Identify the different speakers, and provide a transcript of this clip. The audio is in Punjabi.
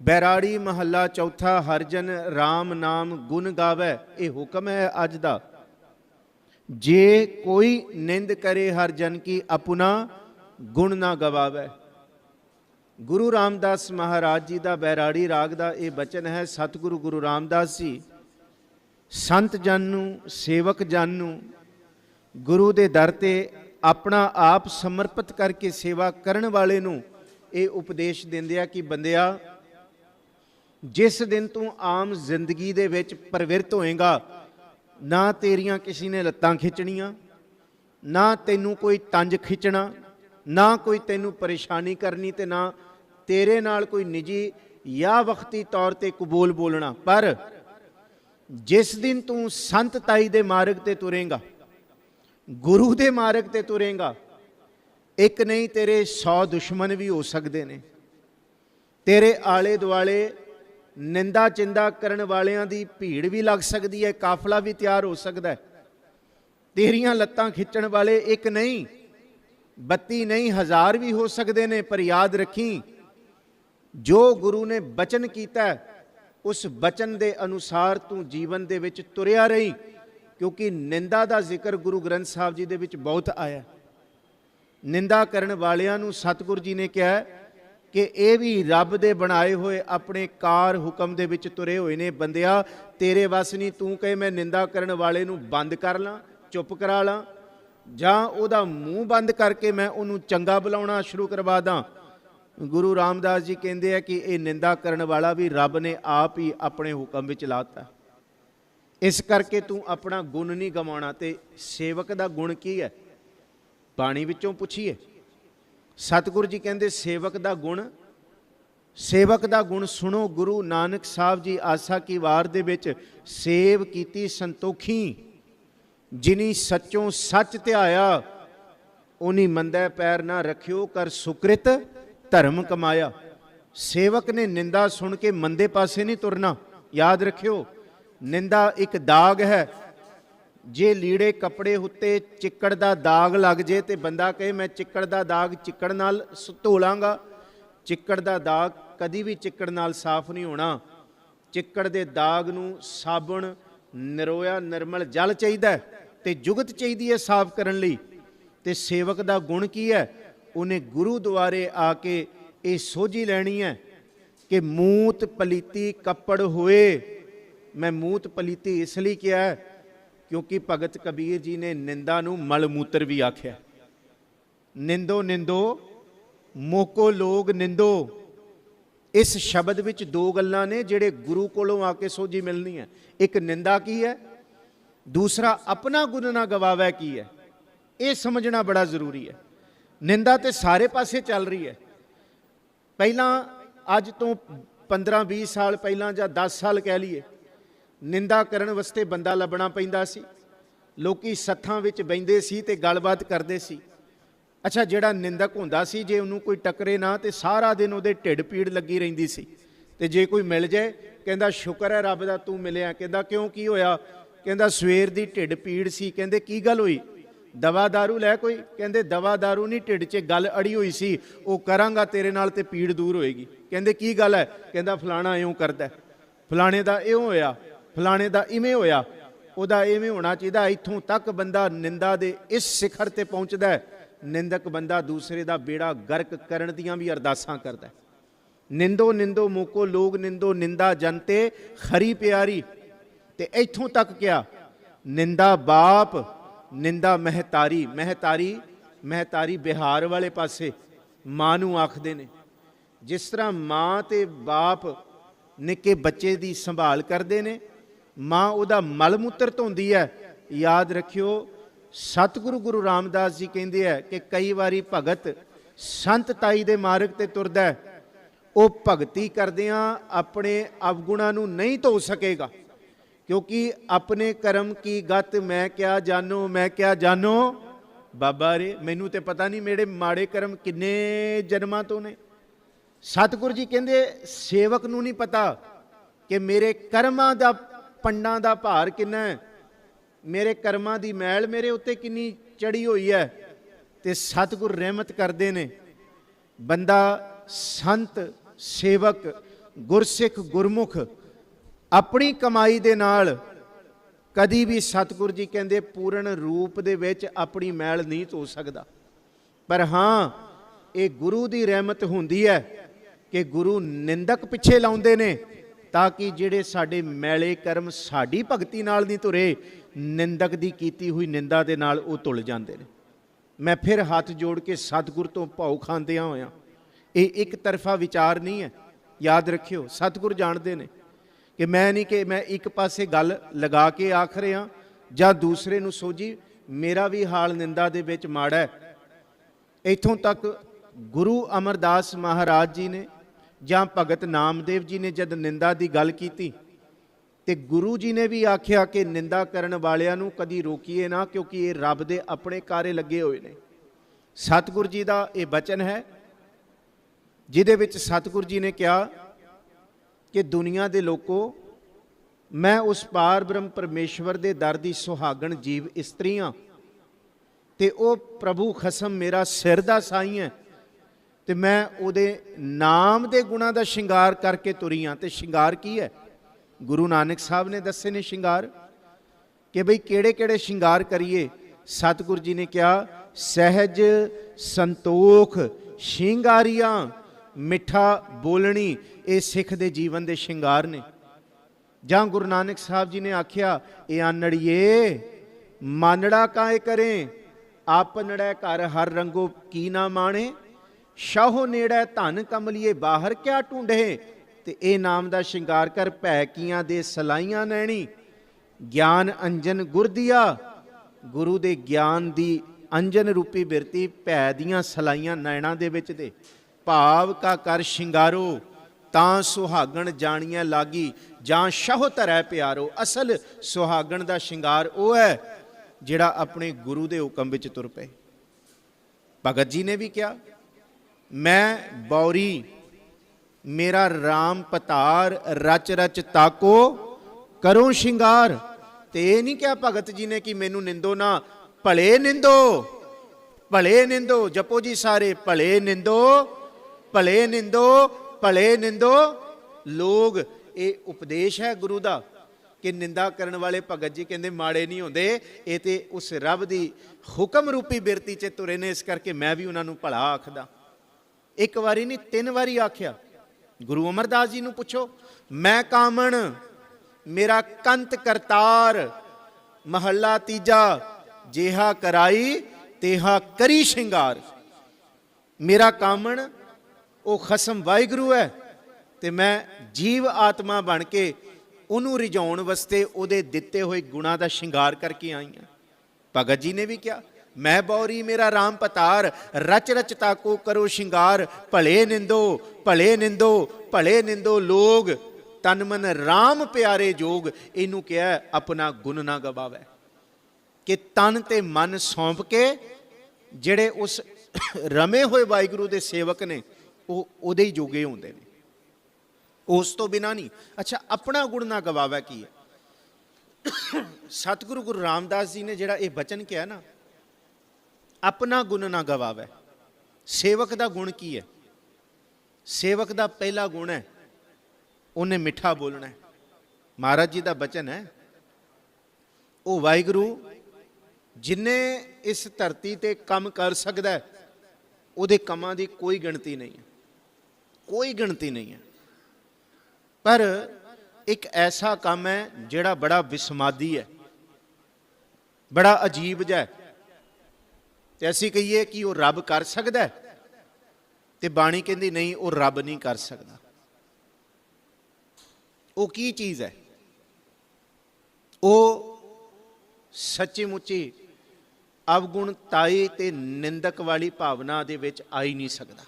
Speaker 1: ਬੈਰਾੜੀ ਮਹੱਲਾ ਚੌਥਾ ਹਰਜਨ RAM ਨਾਮ ਗੁਣ ਗਾਵੇ, ਇਹ ਹੁਕਮ ਹੈ ਅੱਜ ਦਾ। ਜੇ ਕੋਈ ਨਿੰਦ ਕਰੇ ਹਰਜਨ ਕੀ ਆਪਣਾ ਗੁਣ ਨਾ ਗਵਾਵੇ। ਗੁਰੂ ਰਾਮਦਾਸ ਮਹਾਰਾਜ ਜੀ ਦਾ ਬੈਰਾੜੀ ਰਾਗ ਦਾ ਇਹ ਬਚਨ ਹੈ, ਸਤਿਗੁਰੂ ਗੁਰੂ ਰਾਮਦਾਸ ਜੀ, ਸੰਤ ਜਨ ਨੂੰ ਸੇਵਕ ਜਨ ਨੂੰ ਗੁਰੂ ਦੇ ਦਰ ਤੇ ਆਪਣਾ ਆਪ ਸਮਰਪਿਤ ਕਰਕੇ ਸੇਵਾ ਕਰਨ ਵਾਲੇ ਨੂੰ ਇਹ ਉਪਦੇਸ਼ ਦਿੰਦੇ ਆ ਕਿ ਬੰਦਿਆ ਜਿਸ ਦਿਨ ਤੂੰ ਆਮ ਜ਼ਿੰਦਗੀ ਦੇ ਵਿੱਚ ਪ੍ਰਵਿਰਤ ਹੋਏਗਾ, ਨਾ ਤੇਰੀਆਂ ਕਿਸੇ ਨੇ ਲੱਤਾਂ ਖਿੱਚਣੀਆਂ, ਨਾ ਤੈਨੂੰ ਕੋਈ ਤੰਜ ਖਿੱਚਣਾ, ਨਾ ਕੋਈ ਤੈਨੂੰ ਪਰੇਸ਼ਾਨੀ ਕਰਨੀ ਤੇ ਨਾ ਤੇਰੇ ਨਾਲ ਕੋਈ ਨਿੱਜੀ ਜਾਂ ਵਕਤੀ ਤੌਰ ਤੇ ਕਬੂਲ ਬੋਲਣਾ। ਪਰ ਜਿਸ ਦਿਨ ਤੂੰ ਸੰਤ ਤਾਈ ਦੇ ਮਾਰਗ ਤੇ ਤੁਰੇਗਾ, ਗੁਰੂ ਦੇ ਮਾਰਗ ਤੇ ਤੁਰੇਗਾ, ਇੱਕ ਨਹੀਂ ਤੇਰੇ 100 ਦੁਸ਼ਮਣ ਵੀ ਹੋ ਸਕਦੇ ਨੇ। ਤੇਰੇ ਆਲੇ ਦੁਆਲੇ ਨਿੰਦਾ ਚਿੰਦਾ ਕਰਨ ਵਾਲਿਆਂ ਦੀ ਭੀੜ ਵੀ ਲੱਗ ਸਕਦੀ ਹੈ, ਕਾਫਲਾ ਵੀ ਤਿਆਰ ਹੋ ਸਕਦਾ ਹੈ। ਤੇਰੀਆਂ ਲੱਤਾਂ ਖਿੱਚਣ ਵਾਲੇ ਇੱਕ ਨਹੀਂ 32 ਨਹੀਂ, ਹਜ਼ਾਰ ਵੀ ਹੋ ਸਕਦੇ ਨੇ, ਪਰ ਯਾਦ ਰੱਖੀ, ਜੋ ਗੁਰੂ ਨੇ ਬਚਨ ਕੀਤਾ ਉਸ ਬਚਨ ਦੇ ਅਨੁਸਾਰ ਤੂੰ ਜੀਵਨ ਦੇ ਵਿੱਚ ਤੁਰਿਆ ਰਹੀ, ਕਿਉਂਕਿ ਨਿੰਦਾ ਦਾ ਜ਼ਿਕਰ ਗੁਰੂ ਗ੍ਰੰਥ ਸਾਹਿਬ ਜੀ ਦੇ ਵਿੱਚ ਬਹੁਤ ਆਇਆ ਨਿੰਦਾ ਕਰਨ ਵਾਲਿਆਂ ਨੂੰ ਸਤਿਗੁਰੂ ਜੀ ਨੇ ਕਿਹਾ ਕਿ ਇਹ ਵੀ ਰੱਬ ਦੇ ਬਣਾਏ ਹੋਏ ਆਪਣੇ ਕਾਰ ਹੁਕਮ ਦੇ ਵਿੱਚ ਤੁਰੇ ਹੋਏ ਨੇ ਬੰਦਿਆ, ਤੇਰੇ ਵਸ ਨਹੀਂ, ਤੂੰ ਕਹੇ ਮੈਂ ਨਿੰਦਾ ਕਰਨ ਵਾਲੇ ਨੂੰ ਬੰਦ ਕਰ ਲਾਂ, ਚੁੱਪ ਕਰਾ ਲਾਂ, ਜਾਂ ਉਹਦਾ ਮੂੰਹ ਬੰਦ ਕਰਕੇ ਮੈਂ ਉਹਨੂੰ ਚੰਗਾ ਬੁਲਾਉਣਾ ਸ਼ੁਰੂ ਕਰਵਾ ਦਾਂ। ਗੁਰੂ ਰਾਮਦਾਸ ਜੀ ਕਹਿੰਦੇ ਆ ਕਿ ਇਹ ਨਿੰਦਾ ਕਰਨ ਵਾਲਾ ਵੀ ਰੱਬ ਨੇ ਆਪ ਹੀ ਆਪਣੇ ਹੁਕਮ ਵਿੱਚ ਲਾਤਾ। ਇਸ ਕਰਕੇ ਤੂੰ ਆਪਣਾ ਗੁਣ ਨਹੀਂ ਗਵਾਉਣਾ, ਤੇ ਸੇਵਕ ਦਾ ਗੁਣ ਕੀ ਹੈ? ਬਾਣੀ ਵਿੱਚੋਂ ਪੁੱਛੀਏ। ਸਤਿਗੁਰੂ ਜੀ ਕਹਿੰਦੇ, ਸੇਵਕ ਦਾ ਗੁਣ, ਸੇਵਕ ਦਾ ਗੁਣ ਸੁਣੋ ਗੁਰੂ ਨਾਨਕ ਸਾਹਿਬ ਜੀ, ਆਸਾ ਕੀ ਵਾਰ ਦੇ ਵਿੱਚ ਸੇਵ ਕੀਤੀ ਸੰਤੋਖੀ। ਜਿਨੀ ਸੱਚੋਂ ਸੱਚ ਧਿਆਇਆ ਉਨੀ ਮੰਦੈ ਪੈਰ ਨਾ ਰੱਖਿਓ, ਕਰ ਸੁਕ੍ਰਿਤ ਧਰਮ ਕਮਾਇਆ। ਸੇਵਕ ਨੇ ਨਿੰਦਾ ਸੁਣ ਕੇ ਮੰਦੇ ਪਾਸੇ ਨਹੀਂ ਤੁਰਨਾ। ਯਾਦ ਰੱਖਿਓ, ਨਿੰਦਾ ਇੱਕ ਦਾਗ ਹੈ ਜੇ ਲੀੜੇ ਕੱਪੜੇ ਉੱਤੇ ਚਿੱਕੜ ਦਾ ਦਾਗ ਲੱਗ ਜੇ ਤੇ ਬੰਦਾ ਕਹੇ, ਮੈਂ ਚਿੱਕੜ ਦਾ ਦਾਗ ਚਿੱਕੜ ਨਾਲ ਸ- ਧੋ ਲਾਂਗਾ ਚਿੱਕੜ ਦਾ ਦਾਗ ਕਦੀ ਵੀ ਚਿੱਕੜ ਨਾਲ ਸਾਫ਼ ਨਹੀਂ ਹੋਣਾ। ਚਿੱਕੜ ਦੇ ਦਾਗ ਨੂੰ ਸਾਬਣ, ਨਰੋਇਆ, ਨਿਰਮਲ ਜਲ ਚਾਹੀਦਾ ਹੈ ਤੇ ਜੁਗਤ ਚਾਹੀਦੀ ਹੈ ਸਾਫ਼ ਕਰਨ ਲਈ। ਤੇ ਸੇਵਕ ਦਾ ਗੁਣ ਕੀ ਹੈ? ਉਹਨੇ ਗੁਰੂ ਦੁਆਰੇ ਆ ਕੇ ਇਹ ਸੋਝੀ ਲੈਣੀ ਹੈ ਕਿ ਮੂਤ ਪਲੀਤੀ ਕੱਪੜ ਹੋਏ। ਮੈਂ ਮੂਤ ਪਲੀਤੀ ਇਸ ਲਈ ਕਿਹਾ ਹੈ ਕਿਉਂਕਿ ਭਗਤ ਕਬੀਰ ਜੀ ਨੇ ਨਿੰਦਾ ਨੂੰ ਮਲਮੂਤਰ ਵੀ ਆਖਿਆ। ਨਿੰਦੋ ਨਿੰਦੋ, ਮੋਕੋ ਲੋਗ ਨਿੰਦੋ। ਇਸ ਸ਼ਬਦ ਵਿੱਚ ਦੋ ਗੱਲਾਂ ਨੇ ਜਿਹੜੇ ਗੁਰੂ ਕੋਲੋਂ ਆ ਕੇ ਸੋਝੀ ਮਿਲਣੀ ਹੈ ਇੱਕ ਨਿੰਦਾ ਕੀ ਹੈ? ਦੂਸਰਾ ਆਪਣਾ ਗੁਣ ਨਾ ਗਵਾਵੇ ਕੀ ਹੈ? ਇਹ ਸਮਝਣਾ ਬੜਾ ਜ਼ਰੂਰੀ ਹੈ। ਨਿੰਦਾ ਤੇ ਸਾਰੇ ਪਾਸੇ ਚੱਲ ਰਹੀ ਹੈ। ਪਹਿਲਾਂ ਅੱਜ ਤੋਂ 15 20 ਸਾਲ ਪਹਿਲਾਂ ਜਾਂ 10 ਸਾਲ ਕਹਿ ਲਈਏ ਨਿੰਦਾ ਕਰਨ ਵਾਸਤੇ ਬੰਦਾ ਲੱਭਣਾ ਪੈਂਦਾ ਸੀ ਲੋਕੀ ਸੱਥਾਂ ਵਿੱਚ ਬੈੰਦੇ ਸੀ ਤੇ ਗੱਲਬਾਤ ਕਰਦੇ ਸੀ ਅੱਛਾ ਜਿਹੜਾ ਨਿੰਦਕ ਹੁੰਦਾ ਸੀ ਜੇ ਉਹਨੂੰ ਕੋਈ ਟੱਕਰੇ ਨਾ ਤੇ ਸਾਰਾ ਦਿਨ ਉਹਦੇ ਢਿੱਡ ਪੀੜ ਲੱਗੀ ਰਹਿੰਦੀ ਸੀ ਤੇ ਜੇ ਕੋਈ ਮਿਲ ਜਾਏ ਕਹਿੰਦਾ ਸ਼ੁਕਰ ਹੈ ਰੱਬ ਦਾ ਤੂੰ ਮਿਲਿਆ ਕਹਿੰਦਾ ਕਿਉਂ ਕੀ ਹੋਇਆ ਕਹਿੰਦਾ ਸਵੇਰ ਦੀ ਢਿੱਡ ਪੀੜ ਸੀ ਕਹਿੰਦੇ ਕੀ ਗੱਲ ਹੋਈ ਦਵਾ दारू ਲੈ ਕੋਈ ਕਹਿੰਦੇ ਦਵਾ दारू ਨਹੀਂ ਢਿੱਡ 'ਚ ਗੱਲ ਅੜੀ ਹੋਈ ਸੀ ਉਹ ਕਰਾਂਗਾ ਤੇਰੇ ਨਾਲ ਤੇ ਪੀੜ ਦੂਰ ਹੋਏਗੀ ਕਹਿੰਦੇ ਕੀ ਗੱਲ ਹੈ ਕਹਿੰਦਾ ਫਲਾਣਾ ਇਉਂ ਕਰਦਾ ਹੈ। ਫਲਾਣੇ ਦਾ ਇਉਂ ਹੋਇਆ ਫਲਾਣੇ ਦਾ ਇਵੇਂ ਹੋਇਆ, ਉਹਦਾ ਇਵੇਂ ਹੋਣਾ ਚਾਹੀਦਾ, ਇੱਥੋਂ ਤੱਕ ਬੰਦਾ ਨਿੰਦਾ ਦੇ ਇਸ ਸਿਖਰ ਤੇ ਪਹੁੰਚਦਾ ਹੈ, ਨਿੰਦਕ ਬੰਦਾ ਦੂਸਰੇ ਦਾ ਬੇੜਾ ਗਰਕ ਕਰਨ ਦੀਆਂ ਵੀ ਅਰਦਾਸਾਂ ਕਰਦਾ ਹੈ। ਨਿੰਦੋ ਨਿੰਦੋ ਮੋਕੋ, ਲੋਗ ਨਿੰਦੋ ਨਿੰਦਾ ਜਨਤੇ, ਖਰੀ ਪਿਆਰੀ। ਤੇ ਇੱਥੋਂ ਤੱਕ ਕਿਹਾ ਨਿੰਦਾ ਬਾਪ, ਨਿੰਦਾ ਮਹਤਾਰੀ। ਮਹਤਾਰੀ ਮਹਤਾਰੀ ਬਿਹਾਰ ਵਾਲੇ ਪਾਸੇ ਮਾਂ ਨੂੰ ਆਖਦੇ ਨੇ, ਜਿਸ ਤਰ੍ਹਾਂ ਮਾਂ ਤੇ ਬਾਪ ਨਿੱਕੇ ਬੱਚੇ ਦੀ ਸੰਭਾਲ ਕਰਦੇ ਨੇ ਮਾਂ ਉਹਦਾ ਮਲ ਮੂਤਰ ਧੋਂਦੀ ਹੈ। ਯਾਦ ਰੱਖਿਓ, ਸਤਿਗੁਰੂ ਗੁਰੂ ਰਾਮਦਾਸ ਜੀ ਕਹਿੰਦੇ ਆ ਕਿ ਕਈ ਵਾਰੀ ਭਗਤ ਸੰਤ ਤਾਈ ਦੇ ਮਾਰਗ ਤੇ ਤੁਰਦਾ ਉਹ ਭਗਤੀ ਕਰਦਿਆਂ ਆਪਣੇ ਅਵਗੁਣਾਂ ਨੂੰ ਨਹੀਂ ਧੋ ਸਕੇਗਾ। ਕਿਉਂਕਿ ਆਪਣੇ ਕਰਮ ਕੀ ਗਤ ਮੈਂ ਕਿਆ ਜਾਣੋ, ਮੈਂ ਕਿਆ ਜਾਣੋ? ਬਾਬਾ ਰੇ, ਮੈਨੂੰ ਤੇ ਪਤਾ ਨਹੀਂ ਮੇਰੇ ਮਾੜੇ ਕਰਮ ਕਿੰਨੇ ਜਨਮਾਂ ਤੋਂ ਨੇ। ਸਤਿਗੁਰੂ ਜੀ ਕਹਿੰਦੇ, ਸੇਵਕ ਨੂੰ ਨਹੀਂ ਪਤਾ ਕਿ ਮੇਰੇ ਕਰਮਾਂ ਦਾ ਪੰਡਾਂ ਦਾ ਭਾਰ ਕਿੰਨਾ ਹੈ? ਮੇਰੇ ਕਰਮਾਂ ਦੀ ਮੈਲ ਮੇਰੇ ਉੱਤੇ ਕਿੰਨੀ ਚੜੀ ਹੋਈ ਹੈ? ਤੇ ਸਤਿਗੁਰ ਰਹਿਮਤ ਕਰਦੇ ਨੇ। ਬੰਦਾ ਸੰਤ, ਸੇਵਕ, ਗੁਰਸਿੱਖ, ਗੁਰਮੁਖ ਆਪਣੀ ਕਮਾਈ ਦੇ ਨਾਲ ਕਦੀ ਵੀ ਸਤਿਗੁਰ ਜੀ ਕਹਿੰਦੇ ਪੂਰਨ ਰੂਪ ਦੇ ਵਿੱਚ ਆਪਣੀ ਮੈਲ ਨਹੀਂ ਧੋ ਸਕਦਾ। ਪਰ ਹਾਂ, ਇਹ ਗੁਰੂ ਦੀ ਰਹਿਮਤ ਹੁੰਦੀ ਹੈ ਕਿ ਗੁਰੂ ਨਿੰਦਕ ਪਿੱਛੇ ਲਾਉਂਦੇ ਨੇ। ਤਾਂ ਕਿ ਜਿਹੜੇ ਸਾਡੇ ਮੈਲੇ ਕਰਮ ਸਾਡੀ ਭਗਤੀ ਨਾਲ ਨਹੀਂ ਤੁਰੇ, ਨਿੰਦਕ ਦੀ ਕੀਤੀ ਹੋਈ ਨਿੰਦਾ ਦੇ ਨਾਲ ਉਹ ਧੁਲ ਜਾਂਦੇ ਨੇ। ਮੈਂ ਫਿਰ ਹੱਥ ਜੋੜ ਕੇ ਸਤਿਗੁਰ ਤੋਂ ਭਾਉ ਖਾਂਦਿਆਂ ਹੋਇਆਂ, ਇਹ ਇੱਕ ਤਰਫਾ ਵਿਚਾਰ ਨਹੀਂ ਹੈ, ਯਾਦ ਰੱਖਿਓ, ਸਤਿਗੁਰ ਜਾਣਦੇ ਨੇ ਕਿ ਮੈਂ ਨਹੀਂ ਕਿ ਮੈਂ ਇੱਕ ਪਾਸੇ ਗੱਲ ਲਗਾ ਕੇ ਆਖ ਰਿਹਾ, ਜਾਂ ਦੂਸਰੇ ਨੂੰ ਸੋਝੀ, ਮੇਰਾ ਵੀ ਹਾਲ ਨਿੰਦਾ ਦੇ ਵਿੱਚ ਮਾੜਾ ਹੈ। ਇਥੋਂ ਤੱਕ ਗੁਰੂ ਅਮਰਦਾਸ ਮਹਾਰਾਜ ਜੀ ਨੇ ਜਾਂ ਭਗਤ ਨਾਮਦੇਵ ਜੀ ਨੇ ਜਦ ਨਿੰਦਾ ਦੀ ਗੱਲ ਕੀਤੀ, ਤੇ ਗੁਰੂ ਜੀ ਨੇ ਵੀ ਆਖਿਆ ਕਿ ਨਿੰਦਾ ਕਰਨ ਵਾਲਿਆਂ ਨੂੰ ਕਦੀ ਰੋਕੀਏ ਨਾ, ਕਿਉਂਕਿ ਇਹ ਰੱਬ ਦੇ ਆਪਣੇ ਕਾਰੇ ਲੱਗੇ ਹੋਏ ਨੇ। ਸਤਿਗੁਰ ਜੀ ਦਾ ਇਹ ਬਚਨ ਹੈ, ਜਿਹਦੇ ਵਿੱਚ ਸਤਿਗੁਰ ਜੀ ਨੇ ਕਿਹਾ ਕਿ ਦੁਨੀਆ ਦੇ ਲੋਕੋ, ਮੈਂ ਉਸ ਪਾਰ ਬ੍ਰਹਮ ਪਰਮੇਸ਼ਵਰ ਦੇ ਦਰ ਦੀ ਸੁਹਾਗਣ ਜੀਵ ਇਸਤਰੀਆਂ ਤੇ ਉਹ ਪ੍ਰਭੂ ਖਸਮ ਮੇਰਾ ਸਿਰ ਦਾ ਸਾਈ ਹੈ। ਤੇ ਮੈਂ ਉਹਦੇ ਨਾਮ ਦੇ ਗੁਣਾ ਦਾ ਸ਼ਿੰਗਾਰ ਕਰਕੇ ਤੁਰੀ ਤੁਰੀਆਂ ਤੇ ਸ਼ਿੰਗਾਰ ਕੀ ਹੈ? ਗੁਰੂ ਨਾਨਕ ਸਾਹਿਬ ਨੇ ਦੱਸੇ ਨੇ ਸ਼ਿੰਗਾਰ ਕਿ ਭਈ ਕਿਹੜੇ ਕਿਹੜੇ ਸ਼ਿੰਗਾਰ ਕਰੀਏ? ਸਤਿਗੁਰੂ ਜੀ ਨੇ ਕਿਹਾ, ਸਹਿਜ ਸੰਤੋਖ ਸ਼ਿੰਗਾਰੀਆਂ, ਮਿੱਠਾ ਬੋਲਣੀ, ਇਹ ਸਿੱਖ ਦੇ ਜੀਵਨ ਦੇ ਸ਼ਿੰਗਾਰ ਨੇ। ਜਾਂ ਗੁਰੂ ਨਾਨਕ ਸਾਹਿਬ ਜੀ ਨੇ ਆਖਿਆ, ਇਹ ਆਨੜੀਏ ਮਾਨੜਾ ਕਾਏ ਕਰੇ? ਆਪਨੜੈ ਘਰ ਹਰ ਰੰਗੋ ਕੀ ਨਾ ਮਾਣੇ? ਸ਼ਾਹੋ ਨੇੜੈ ਧਨ ਕਮਲੀਏ ਬਾਹਰ ਕਿਆ ਢੂੰਡੇ ਤੇ ਇਹ ਨਾਮ ਦਾ ਸ਼ਿੰਗਾਰ ਕਰ ਭੈ ਕੀਆਂ ਦੇ ਸਲਾਈਆਂ ਨੈਣੀ। ਗਿਆਨ ਅੰਜਨ ਗੁਰਦੀਆ ਗੁਰੂ ਦੇ ਗਿਆਨ ਦੀ ਅੰਜਨ ਰੂਪੀ ਬਿਰਤੀ ਭੈ ਦੀਆਂ ਸਲਾਈਆਂ ਨੈਣਾ ਦੇ ਵਿੱਚ ਦੇ। ਭਾਵ ਕਾ ਕਰ ਸ਼ਿੰਗਾਰੋ, ਤਾਂ ਸੁਹਾਗਣ ਜਾਣੀਆਂ ਲਾਗੀ, ਜਾਂ ਸ਼ਾਹ ਧਰੈ ਪਿਆਰੋ, ਅਸਲ ਸੁਹਾਗਣ ਦਾ ਸ਼ਿੰਗਾਰ ਉਹ ਹੈ ਜਿਹੜਾ ਆਪਣੇ ਗੁਰੂ ਦੇ ਹੁਕਮ ਵਿੱਚ ਤੁਰ ਪਏ। ਭਗਤ ਜੀ ਨੇ ਵੀ ਕਿਹਾ ਮੈਂ ਬੌਰੀ, ਮੇਰਾ RAM ਪਤਾਰ ਰਚ ਰਚ ਤਾਕੋ, ਕਰੋ ਸ਼ਿੰਗਾਰ। ਤੇ ਇਹ ਨਹੀਂ ਕਿਹਾ ਭਗਤ ਜੀ ਨੇ ਕਿ ਮੈਨੂੰ ਨਿੰਦੋ ਨਾ, ਭਲੇ ਨਿੰਦੋ ਭਲੇ ਨਿੰਦੋ, ਜਪੋ ਜੀ ਸਾਰੇ, ਭਲੇ ਨਿੰਦੋ ਭਲੇ ਨਿੰਦੋ ਭਲੇ ਨਿੰਦੋ। ਲੋਗ ਇਹ ਉਪਦੇਸ਼ ਹੈ ਗੁਰੂ ਦਾ ਕਿ ਨਿੰਦਾ ਕਰਨ ਵਾਲੇ ਭਗਤ ਜੀ ਕਹਿੰਦੇ ਮਾੜੇ ਨਹੀਂ ਹੁੰਦੇ। ਇਹ ਤੇ ਉਸ ਰੱਬ ਦੀ ਹੁਕਮ ਰੂਪੀ ਬਿਰਤੀ 'ਚ ਤੁਰੇ ਨੇ, ਇਸ ਕਰਕੇ ਮੈਂ ਵੀ ਉਹਨਾਂ ਨੂੰ ਭਲਾ ਆਖਦਾ। ਇੱਕ ਵਾਰੀ ਨਹੀਂ, ਤਿੰਨ ਵਾਰੀ ਆਖਿਆ। ਗੁਰੂ ਅਮਰਦਾਸ ਜੀ ਨੂੰ ਪੁੱਛੋ, ਮੈਂ ਕਾਮਣ, ਮੇਰਾ ਕੰਤ ਕਰਤਾਰ, ਮਹੱਲਾ ਤੀਜਾ, ਜਿਹਾ ਕਰਾਈ, ਤੇਹਾ ਕਰੀ ਸ਼ਿੰਗਾਰ। ਮੇਰਾ ਕਾਮਣ, ਉਹ ਖਸਮ ਵਾਹਿਗੁਰੂ ਹੈ ਤੇ ਮੈਂ ਜੀਵ ਆਤਮਾ ਬਣ ਕੇ ਉਹਨੂੰ ਰਿਝਾਉਣ ਵਾਸਤੇ ਉਹਦੇ ਦਿੱਤੇ ਹੋਏ ਗੁਣਾ ਦਾ ਸ਼ਿੰਗਾਰ ਕਰਕੇ ਆਈ ਹਾਂ। ਭਗਤ ਜੀ ਨੇ ਵੀ ਕਿਹਾ ਮੈਂ ਬੌਰੀ, ਮੇਰਾ RAM ਪਤਾਰ, ਰਚ ਰਚ ਤਾਕੋ ਕਰੋ ਸ਼ਿੰਗਾਰ, ਭਲੇ ਨਿੰਦੋ ਭਲੇ ਨਿੰਦੋ ਭਲੇ ਨਿੰਦੋ ਲੋਗ, ਤਨ ਮਨ RAM ਪਿਆਰੇ ਜੋਗ, ਇਹਨੂੰ ਕਿਹਾ ਆਪਣਾ ਗੁਣ ਨਾ ਗਵਾਵੇ। ਕਿ ਤਨ ਤੇ ਮਨ ਸੌਂਪ ਕੇ ਜਿਹੜੇ ਉਸ ਰਮੇ ਹੋਏ ਵਾਹਿਗੁਰੂ ਦੇ ਸੇਵਕ ਨੇ, ਉਹ ਉਹਦੇ ਹੀ ਜੋਗੇ ਹੁੰਦੇ ਨੇ। ਉਸ ਤੋਂ ਬਿਨਾ ਨਹੀਂ। ਅੱਛਾ, ਆਪਣਾ ਗੁਣ ਨਾ ਗਵਾਵੇ ਕੀ ਹੈ? ਸਤਿਗੁਰੂ ਗੁਰੂ ਰਾਮਦਾਸ ਜੀ ਨੇ ਜਿਹੜਾ ਇਹ ਬਚਨ ਕਿਹਾ ਨਾ ਆਪਣਾ ਗੁਣ ਨਾ ਗਵਾਵੇ। ਸੇਵਕ ਦਾ ਗੁਣ ਕੀ ਹੈ? ਸੇਵਕ ਦਾ ਪਹਿਲਾ ਗੁਣ ਹੈ, ਉਹਨੇ ਮਿੱਠਾ ਬੋਲਣਾ ਹੈ। ਮਹਾਰਾਜ ਜੀ ਦਾ ਬਚਨ ਹੈ, ਉਹ ਵਾਹਿਗੁਰੂ ਜਿਨੇ ਇਸ ਧਰਤੀ ਤੇ ਕੰਮ ਕਰ ਸਕਦਾ ਹੈ, ਉਹਦੇ ਕੰਮਾਂ ਦੀ ਕੋਈ ਗਿਣਤੀ ਨਹੀਂ ਹੈ। ਕੋਈ ਗਿਣਤੀ ਨਹੀਂ ਹੈ। ਪਰ ਇੱਕ ਐਸਾ ਕੰਮ ਹੈ ਜਿਹੜਾ ਬੜਾ ਵਿਸਮਾਦੀ ਹੈ, ਬੜਾ ਅਜੀਬ ਜਿਹਾ ਹੈ। ਤੇ ਅਸੀਂ ਕਹੀਏ ਕਿ ਉਹ ਰੱਬ ਕਰ ਸਕਦਾ ਹੈ। ਤੇ ਬਾਣੀ ਕਹਿੰਦੀ, ਨਹੀਂ, ਉਹ ਰੱਬ ਨਹੀਂ ਕਰ ਸਕਦਾ। ਉਹ ਕੀ ਚੀਜ਼ ਹੈ? ਉਹ ਸੱਚੀ ਮੁੱਚੀ ਅਵਗੁਣਤਾਈ ਤੇ ਨਿੰਦਕ ਵਾਲੀ ਭਾਵਨਾ ਦੇ ਵਿੱਚ ਆ ਹੀ ਨਹੀਂ ਸਕਦਾ।